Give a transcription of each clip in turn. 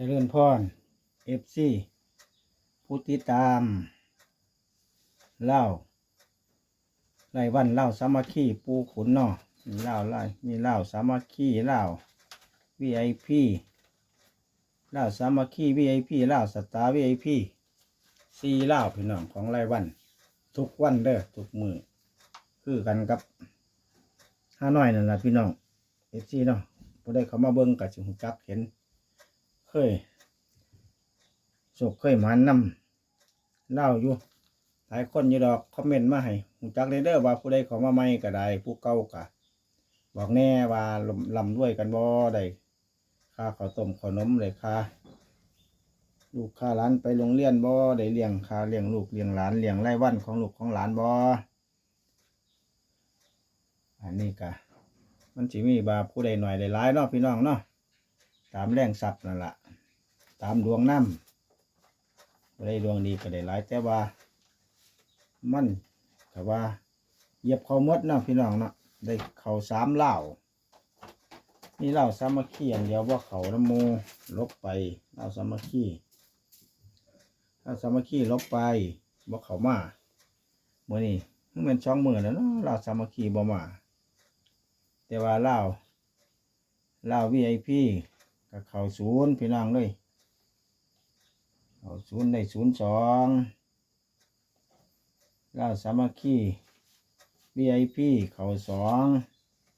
เจริญพรเอฟซีผู้ติดตามเล่าไล่วันเล่าสามัคคีปูขุนเนาะมีเล่าไล่มีเล่าสามัคคีเล่าวีไอพีเล่าสามัคคีวีไอพีเล่าสตาร์วีไอพีซีเล่าพี่น้องของไล่วัน ทุกวันเด้อทุกมือคือกันกับห้าน้อยนั่นแหละพี่น้องเอฟซีเนาะพอได้เขามาเบิ่งกับสิหูจักเห็น เคยโศกเคยหมันนำเล่าอยู่ หลายคนอยู่ดอกคอมเมนต์มาให้หูจักเลยเด้อว่าผู้ใดเขอมาใหม่ก็ได้ผู้เก่ากะบอกแน่ว่าลำลำด้วยกันบ่ได้ค่าข้าต้มขนมเลยค่าลูกค่าหลานไปโรงเรียนบ่ได้เลี้ยงค่าเลี้ยงลูกเลี้ยงหลานเลี้ยงไร่วันของลูกของหลานบ่อันนี้กะมันสิมีบาผู้ใดหน่อยได้หลายเนาะพี่น้องเนาะตามแรงทรัพย์นั่นแหละ ตามดวงน้ำได้ดวงดีก็ได้หลาย แต่ว่า มันแต่ว่าเหยียบเขามดเนาะพี่น้องเนาะได้เขาสามเหล่านี่เหล่าสามัคคีอย่างเดียวว่าเขาน้ำโมลบไปเหล่าสามัคคีเหล่าสามัคคีลบไปบ่เขามาเมื่อนี้เพิ่งเป็นช่องมือแล้วเนาะเหล่าสามัคคีบ่มา แต่ว่าเหล่าเล่าววีไอพีกับเขาศูนย์พี่น้องเลย เขาศูนย์ได้ศูนย์สองลาสามัคคีวีไอพีเขาสอง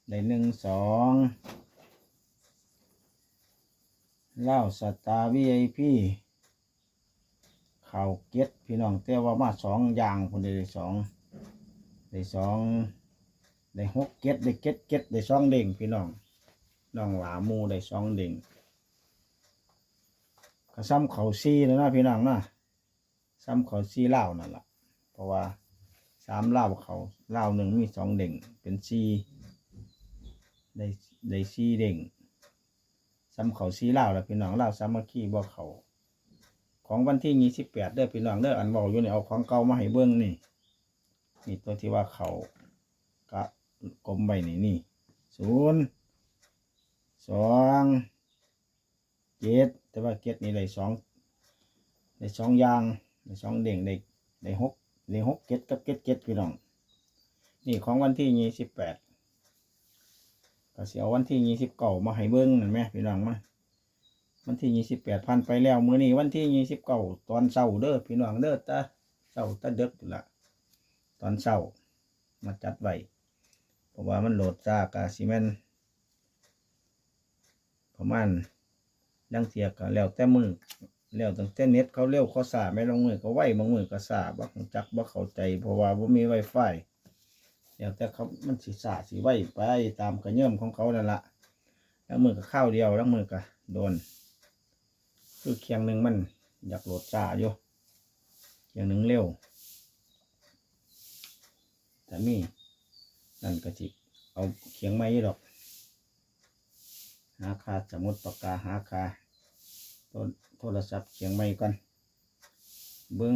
ได้หนึ่งสองเล่าสตาร์วีไอพีเขาเก็ตพี่น้องแต่ว่ามาสองอย่างคนได้สองได้สองได้หกเก็ตได้เก็ตเก็ตได้สองเด้งพี่น้องน้องหลามูได้สองเด้ง ซ้ำเขาซีแล้วนะพี่น้องนะซ้ำเขาซีเล่านั่นแหละเพราะว่าสามเล่าเขาเล่าหนึ่งมีสองเด้งเป็นซีได้ได้ซีเด้งซ้ำเขาซีเล่าแล้วพี่น้องเล่าวสามัคคีบ่เขาของวันที่ยี่สิบแปดเด้อพี่น้องเด้ออันบอกอยู่เนี่ยเอาของเก่ามาให้เบิ้งนี่นี่ตัวที่ว่าเขากะกลมใบนี่นี่ศูนย์สอง เจ็ดแต่ว่าเจ็ดนี่ได้สองได้สองอย่างได้สองเด้งได้ได้หกได้หกเจ็ดกับเจ็ดเจ็ดพี่น้อง นี่ของวันที่ยี่สิบแปดก็เสียวันที่ยี่สิบเก้ามาให้เบิ้งนั่นไหมพี่น้องมาวันที่ยี่สิบแปดพันไปแล้วมื้อนี้วันที่ยี่สิบเก้าตอนเช้าเด้อพี่น้องเด้อตาเช้าตาเด็กอยู่ละตอนเช้ามาจัดไว้เพราะว่ามันโหลดจากกาซีเมนประมาณ ลังเทียก็แล้วแต่มือแล้วตั้งแต่เน็ตเขาเร็วเขาสาไม่ลงมือก็ไหวบางมือก็สาบักจักบักเข้าใจ เพราะว่าบ่มีไวไฟแล้วแต่เขามันสิสาสิไหวไปตามกระเยิ่มของเขานั่นละแล้วมือก็ข้าวเดียวแล้วมือก็โดน คือเคียงหนึ่งมัน อยากโหลดสาอยู่เคียงหนึ่งเร็วแต่มีนั่นก็จิบเอาเคียงไม้ดอก หาคาสมุดปากกาหาคาโทรโทรศัพท์เขียงไม่ก่อนเบิ้ง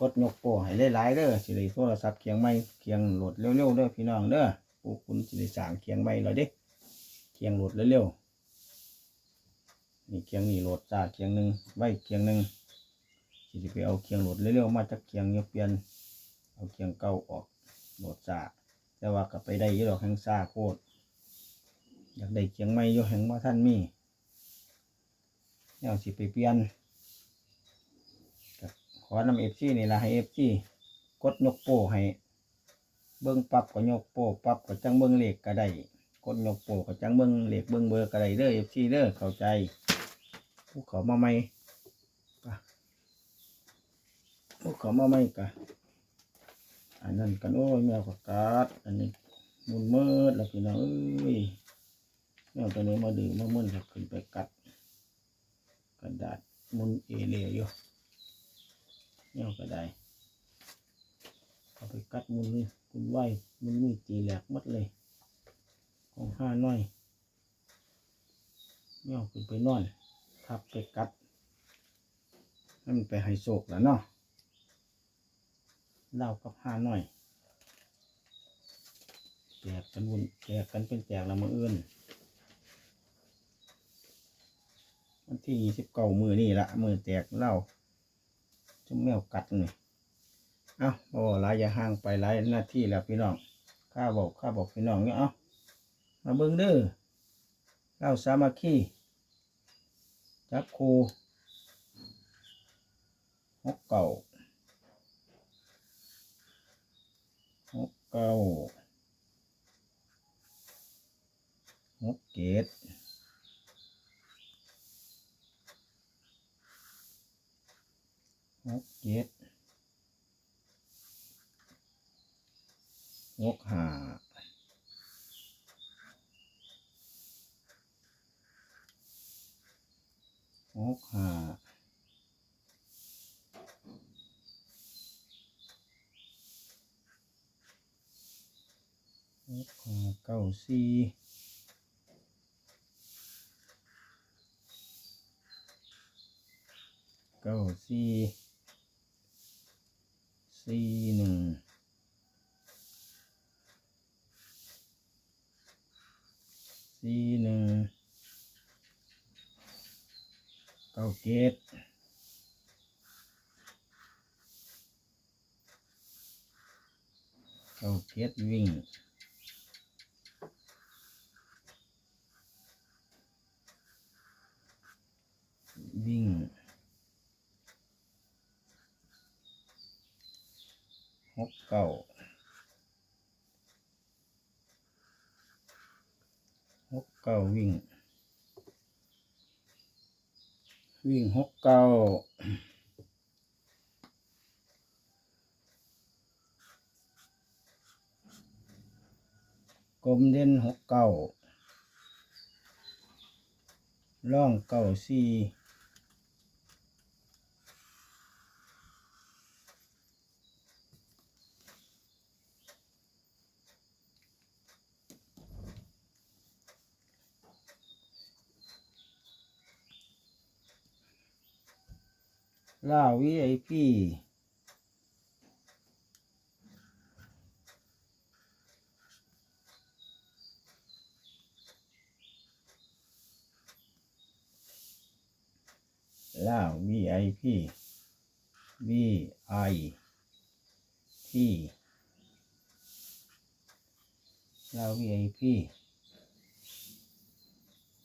กดยกโป้ให้หลายๆเด้อสิได้โทรศัพท์เขียงไม่เขียงโหลดเร็วๆเด้อพี่น้องเด้อปูคุณสิได้สร้างเขียงไม่เลยเด้เขียงโหลดเร็วๆนี่เขียงนี่โหลดจ้าเขียงหนึ่งไว้เขียงหนึ่งสิไปเอาเขียงโหลดเร็วๆมาจากเขียงเงียเปลี่ยนเอาเขียงเก่าออกโหลดจ้าแต่ว่าก็ไปได้ยี่ดอกแห่งซ่าโคตรากได้เคียงไม้อยู่แห่งว่าท่านมีแนวสิไปเปลี่ยนขอนำเอฟซีนี่ละให้เอฟซีกดยกโป้ให้ เบิ้งปับก็ยกโป้ปับก็จังเบิ้งเหลขก็ได้กดยกโป้ก็จังเบิ้งเหลขเบิ้งเบอร์ก็ได้เด้อเอฟซีเด้อเข้าใจ ผู้เขามาใหม่ผู้เขามาใหม่ก็อันนั้นกันโอ้ยแมวกับกาดอันนี้มุนมืดแล้วพี่น้องเอ้ย แมวตัวนี้มาดื้อมามึนครับขึ้นไปกัด กระดาษมุนเอเลียอยู่แมวก็ได้เอาไปกัดมุนนี่คุณไหวมุนนี่จีแหลกมัดเลย ของห้าน้อยแมวขึ้นไปนอน ทับไปกัดให้มันไปให้โศกแล้วเนาะเล่ากับห้าน้อยแจกกันวุ่นแจกกันเป็นแจกละมืออื่น วันที่ยี่สิบเก้ามือนี่ละมือแตกเล่าจุ่มแมวกัดนี่เอาโอ้หลายอย่าห่างไปหลายหน้าที่แล้วพี่น้องข้าบอกข้าบอกพี่น้องเนี่ยเอามาเบิ่งเด้อเล่าสามัคคีจับครูหกเก่าหกเก้าหกเกต หก เจ็ดหกห้าหกห้าหกห้าเก้าสี่เก้าสี่สี่หนึ่งสี่หนึ่ง เก้าเจ็ดเก้าเจ็ดวิ่งวิ่งหกเก้าหกเก้าวิ่ง วิ่งหกเก้ากลมเด่นหกเก้าล่องเก้าสี่ ล่าวิไอพีล่าวิไอพีวีไอทีล่าวิไอพี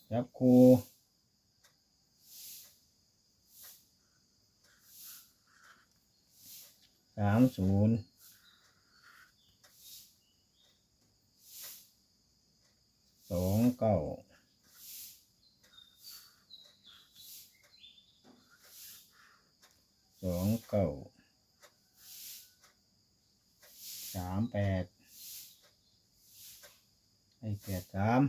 จับคูรู สามศูนย์สองเก้าสองเก้าสามแปดให้แปดสาม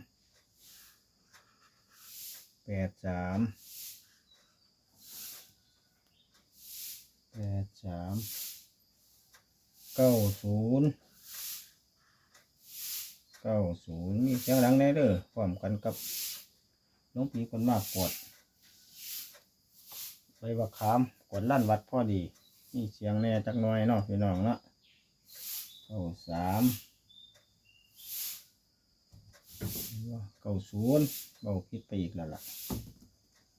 แปดสามแปดสาม เก้าศูนย์เก้าศูนย์มีเสียงดังแน่เด้อพร้อมกันกับน้องปีคนมากกดไปบักขามกดลั่นวัดพอดีมีเสียงแน่จักหน่อยเนาะพี่น้องเนาะเก้าสามเก้าศูนย์เบาคิดไปอีกแล้วล่ะ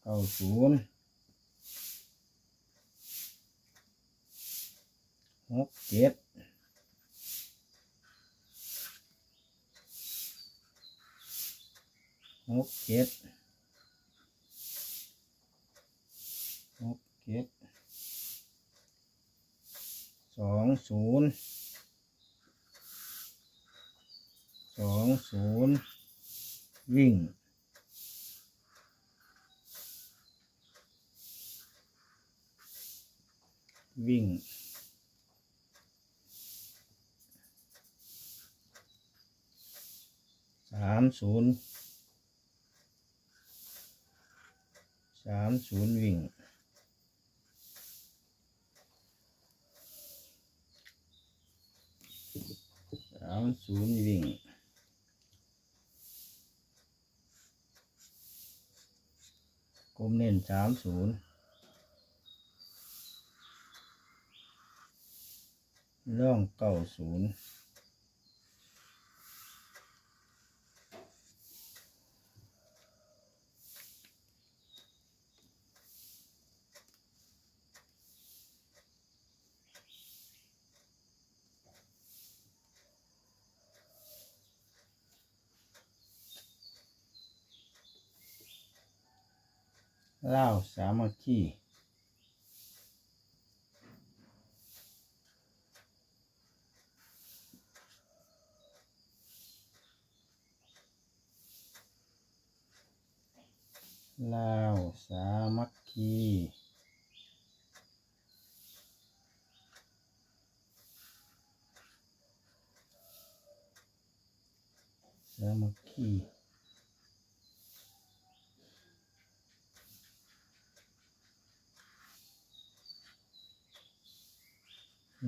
เก้าศูนย์ หกเจ็ดหกเจ็ดหกเจ็ดสองศูนย์สองศูนย์วิ่งวิ่ง สามศูนย์สามศูนย์วิ่งสามศูนย์วิ่งกลมเน้นสามศูนย์ล่องเก้าศูนย์ เล่าวสามัคคีเล่าวสามัคคีสามัคคี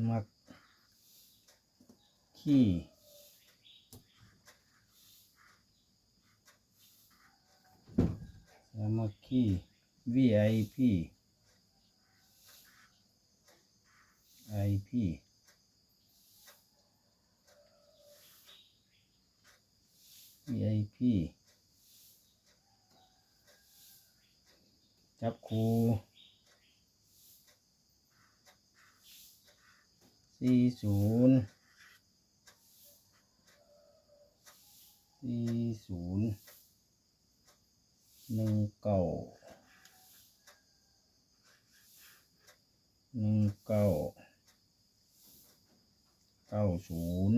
มัก ขี้สามัคคี VIP IP VIP จับคูสี่ศูนย์สี่ ศูนย์หนึ่งเก้าหนึ่งเก้าเก้าศูนย์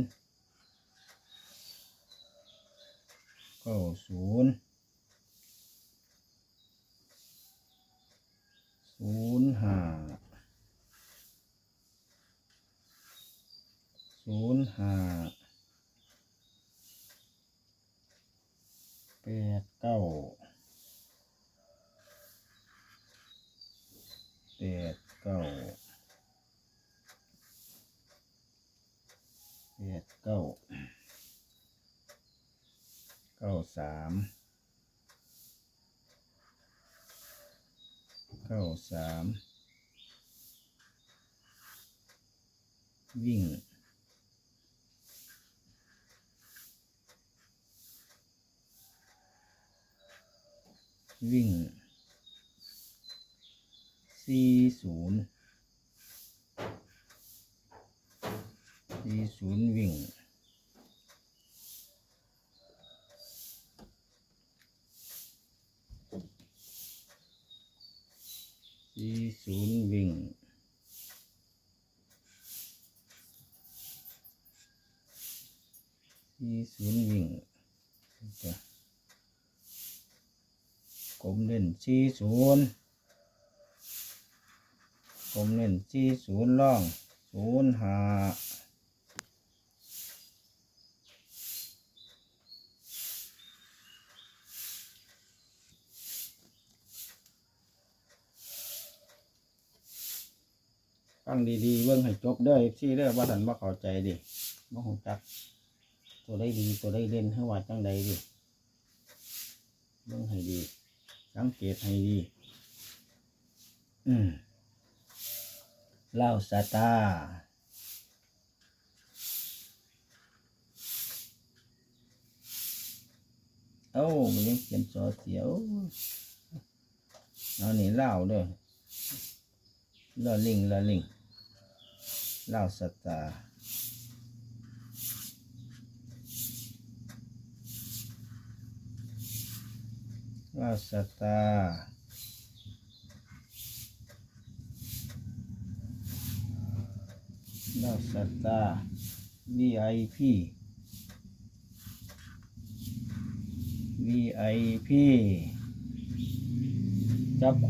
เก้าศูนย์ศูนย์ห้า ศูนย์ห้าแปดเก้า แปดเก้าแปดเก้าเก้าสามเก้าสามวิ่งวิ่ง สี่ศูนย์สี่ศูนย์วิ่งสี่ศูนย์วิ่งสี่ศูนย์วิ่งจ้ะผมเล่นสี่ศูนย์ ผมเล่นสี่ศูนย์ล่องศูนย์หาฟังดีๆเบิ่งให้จบเด้อที่เด้อว่าสันว่าเข้าใจดิว่าหงจัก ตัวได้ดีตัวได้เล่นให้ว่าจังใดดิเบิ่งให้ดี สังเกตให้ดี อืม เล่าสตาร์เอ้ามันยังเขียนสอเสียวเอานี่เล่าเด้อเล่าลิงเล่าลิงเล่าสตาร์เล่าสตา ร์เล่าสตาร์ VIP VIP จับโค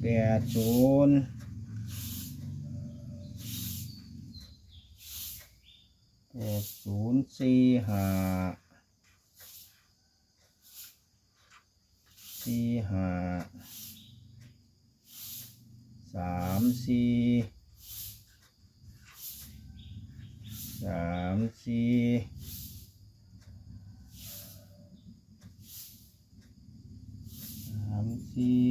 แปดศูนย์แปดศูนย์สี่ห้าสี่ห้าามสี่สามสี่สามสี่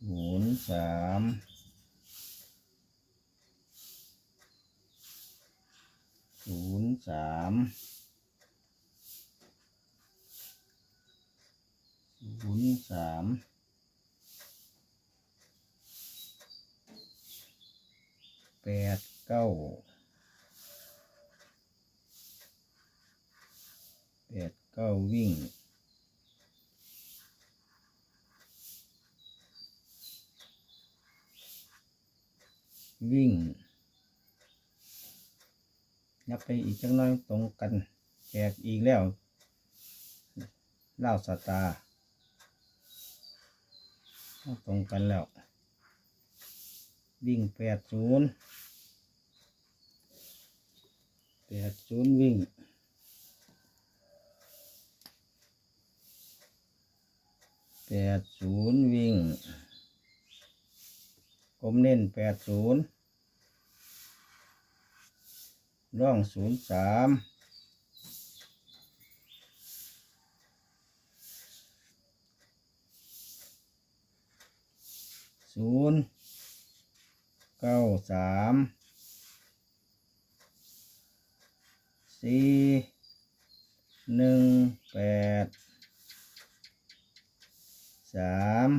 ศูนย์สามศูนย์สามศูนย์สาม ปดเก้าแปดเก้าวิ่งวิ่งนับไปอีกจังน้อยตรงกันแจกอีกแล้วเล่าสตาร์ตรงกันแล้ว วิ่งแปดศูนย์ แปดศูนย์วิ่งแปดศูนย์วิ่งผมเน้นแปดศูนย์ร่องศูนย์สามศูนย์เก้าสาม สี่หนึ่งแปดสาม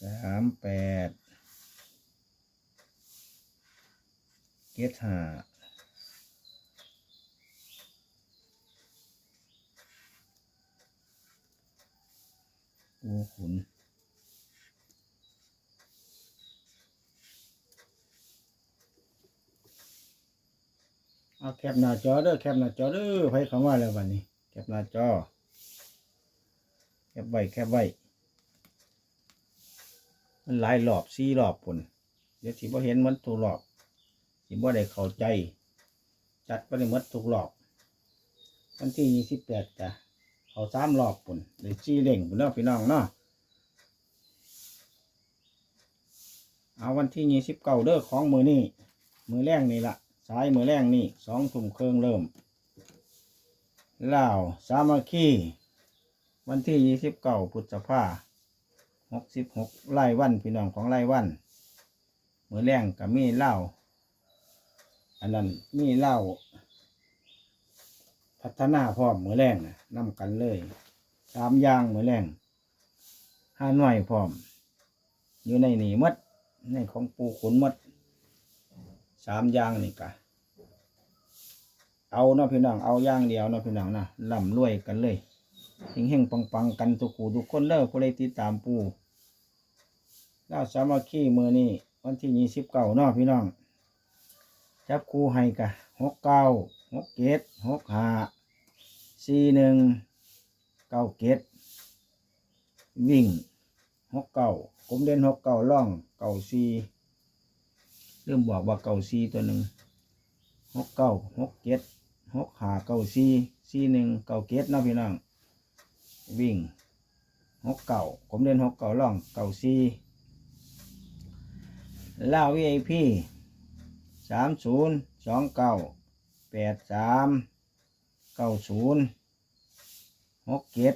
สามแปดเกตห้าโอ้ขุน เอาแคปหน้าจอเด้อแคปหน้าจอเด้อไผคำว่าแล้ววันนี้ แคปหน้าจอ แคปไว้แคปไว้มันหลายรอบสี่รอบปุ่นเดี๋ยวสิบ่เห็นมันทุกรอบสิบ่ได้เข้าใจ จัดไปได้หมดทุกรอบวันที่ยี่สิบแปดจ้ะเขาสามรอบปุ่นเลยสี่เล่งปุ่นเนาะพี่น้องเนาะเอาวันที่ยี่สิบเก้าเด้อของมือนี่มือแรงนี่ละ สายมือแรงนี่สองทุ่มเครื่องเริ่มลาวสามัคคีวันที่ยี่สิบเก้าพฤษภาหกสิบหกไล่วันพี่น้องของไล่วันมือแรงกับมีเหล้าอันนั้นมีเหล้าพัฒนาพร้อมมือแรงนะนำกันเลยสามย่างมือแรงห้าหน่วยพร้อม อยู่ในนี่หมดในของปูขุนหมด สามอย่างนี่กะเอาเนาะพี่น้องเอาอย่างเดียวเนาะพี่น้องนะล่ำรวยกันเลยเฮงเฮงปังปังกันทุกคู่ทุกคนเด้อผู้ใดติดตามปูแล้วสามัคคีมือนี่วันที่ยี่สิบเก้าเนาะพี่น้อง จับคู่ให้กะหกเก้าหกเกตหกห้าสี่หนึ่งเก้าเกตวิ่งหกเก้าผมเด่นหกเก้าล่องเก้าสี่ เริ่มบอกว่าเก้าสี่ตัวหนึ่งหกเก้าหกเกตหกหาเก้าสี่สี่หนึ่งเก้าเกตเนะพี่น้องวิ่งหกเก้าผมเด่นหกเก้าล่องเก้าสี่ล่าวีไอพีสามศูนย์สองเก้าแปดสามเก้าศูนย์หกเจ็ด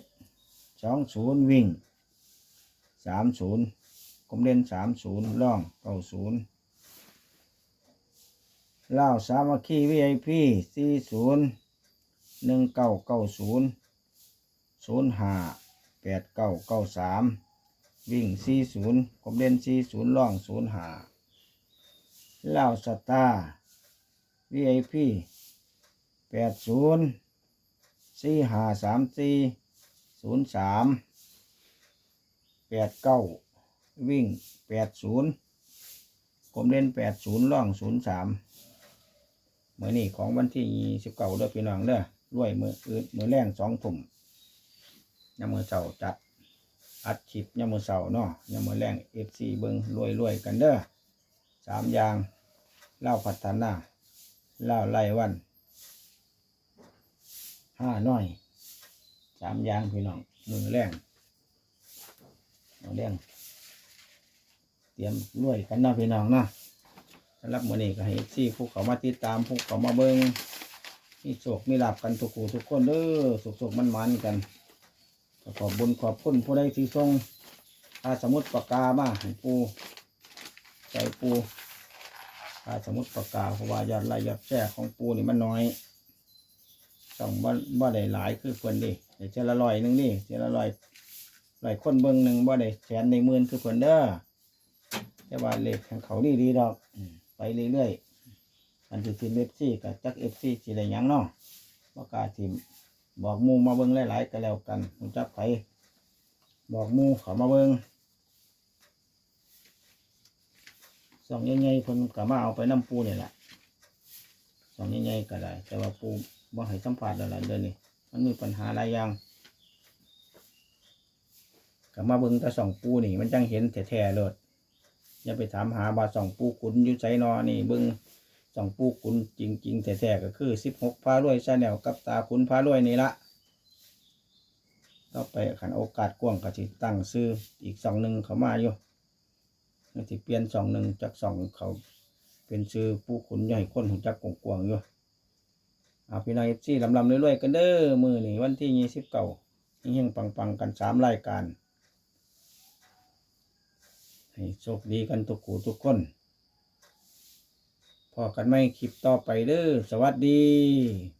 สองศูนย์วิ่งสามศูนย์ผมเล่นสามศูนย์ล่องเก้าศูนย์ เล่าสามัคคีวีไอพีสี่ศูนย์หนึ่งเก้าเก้าศูนย์ศูนย์ห้าแปดเก้าเก้าสามวิ่งสี่ศูนย์ผมเล่นสี่ศูนย์ล่องศูนย์ห้าเหล้าสตาร์ VIP แปดศูนย์สี่ห้าสามสี่ศูนย์สามแปดเก้าวิ่งแปดศูนย์ผมเล่นแปดศูนย์ล่องศูนย์สาม มื่อนี้ของวันที่สิบเก้าเด้อพี่น้องเด้อรวยมืออื่นมือแรงสองถุ่มยามือเสาจัดอัดคลิปยามือเสาเนาะยามือแรงเอฟซีเบิงรวยรวยกันเด้อสามอย่างเล่าพัฒนาเล่าไล่วันห้าน้อยสามอย่างพี่น้องมือแรงมือแรงเตรียมรวยกันเนาะพี่น้องเนาะ สำหรับมือนี้ก็ให้ซี่ผู้เขามาติดตามผู้เขามาเบิงมีโศกมีหลับกันทุกคู่ทุกคนเด้อสุขสุขมันมันกันขอบบุญขอบคุณผู้ใดที่ส่งอาสมุดปากกามาให้ปูใจปูถ้าสมมติประกาเพราะว่ายอดล่ยยอดแช่ของปูนี่มันน้อยต้องบ่บ่ได้หลายคือเพิ่นดิเดี๋ยวเจละร้อยหนึ่งนี่เจละร้อยร้อยคนเบิ่งหนึ่งบ่ได้แสนในหมื่นคือเพิ่นเด้อแต่ว่าเลขของเขานี่ดีดอกอื ไปเรื่อยๆอันที่ทีมเอฟซีกับจักเอฟซีสิได้หยังเนาะบ่กล้าทีมบอกมูมาเบิ่งหลายๆก็แล้วกันรู้จักไผบอกมูเขามาเบิ่งสองใหญ่ๆเพิ่นก็มาเอาไปน้ำปูนี่แหละสองใหญ่ๆก็ได้ แต่ว่าปูบ่ให้สัมผัสแล้วล่ะเดี๋ยนี้มันมีปัญหาหลายอย่างก็มาเบิ่งแต่สองปูนี่ มันจังเห็นแท้ๆเลย อย่าไปถามหาว่าสองปูขุนยู่ไสนอนี่เบิ่งสองปูขุนจริงๆแท้ๆก็คือสิบหกพารวยชาแนลกับตาขุนพารวยนี่ละต่อไปขันโอกาสกว้างก็สิตั้งซื้ออีกสองหนึ่งเขามาอยู่แล้วสิเปลี่ยนสองหนึ่งจากสองเขาเป็นซื้อปูขุนย่อยคนของจักกวางๆอยู่เอาพี่น้องเอฟซีลำลำๆรวยๆกันเด้อมือนี่วันที่ยี่สิบเก้าเฮงปังๆกันสามรายการ ให้โชคดีกันทุกคู่ทุกคนพอกันไม่คลิปต่อไปเด้อสวัสดี